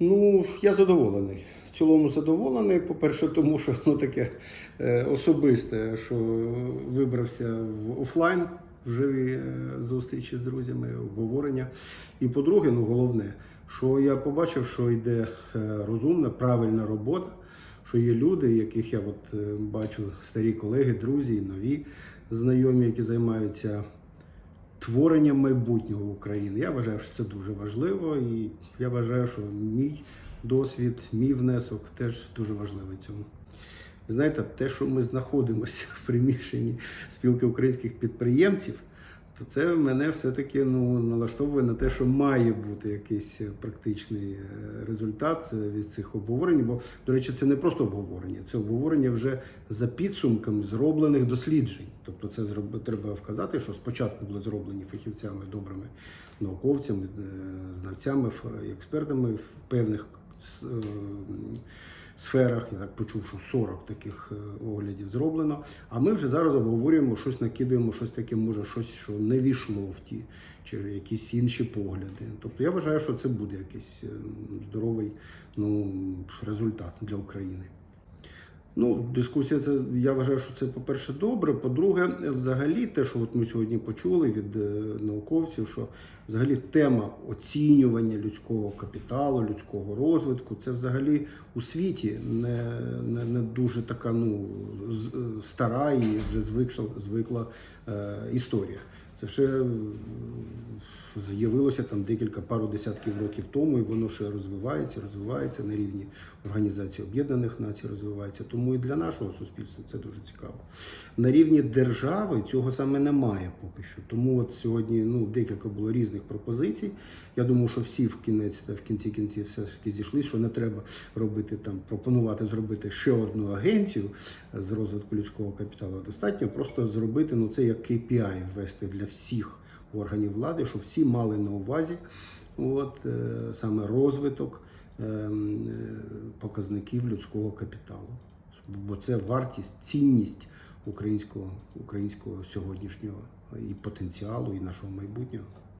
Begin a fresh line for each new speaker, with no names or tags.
Ну, я задоволений. В цілому задоволений. По-перше, тому що ну, таке е, особисте, що вибрався в офлайн в живі е, зустрічі з друзями, обговорення. І по-друге, ну головне, що я побачив, що йде е, розумна, правильна робота, що є люди, яких я от, бачу, старі колеги, друзі, нові знайомі, які займаються творенням майбутнього України. Я вважаю, що це дуже важливо, і я вважаю, що мій досвід, мій внесок теж дуже важливий цьому. Знаєте, те, що ми знаходимося в приміщенні спілки українських підприємців, то це мене все-таки ну, налаштовує на те, що має бути якийсь е, практичний е, результат е, від цих обговорень. Бо, до речі, це не просто обговорення, це обговорення вже за підсумками зроблених досліджень. Тобто, це треба вказати, що спочатку були зроблені фахівцями, добрими науковцями, знавцями, експертами в певних сферах. Я так почув, що 40 таких е, оглядів зроблено. А ми вже зараз обговорюємо щось, накидуємо щось таке, може, щось, що не війшло в ті, чи якісь інші погляди. Тобто я вважаю, що це буде якийсь е, здоровий ну, результат для України. Ну, дискусія це я вважаю, що це, по-перше, добре. По-друге, взагалі, те, що от ми сьогодні почули від е, науковців, що взагалі тема оцінювання людського капіталу, людського розвитку, це взагалі у світі не, не, не дуже така ну, е, стара і вже звикла, звикла е, історія. Це ще з'явилося там декілька пару десятків років тому, і воно ще розвивається, розвивається на рівні Організації Об'єднаних Націй, розвивається. Тому і для нашого суспільства це дуже цікаво. На рівні держави цього саме немає поки що. Тому от сьогодні ну, декілька було різних пропозицій. Я думаю, що всі в кінець та в кінці кінців все ж таки зійшли, що не треба робити там, пропонувати зробити ще одну агенцію з розвитку людського капіталу. Достатньо просто зробити ну це як KPI ввести для всіх органів влади, щоб всі мали на увазі от, е, саме розвиток ем, е, показників людського капіталу. Бо це вартість, цінність українського, українського сьогоднішнього і потенціалу, і нашого майбутнього.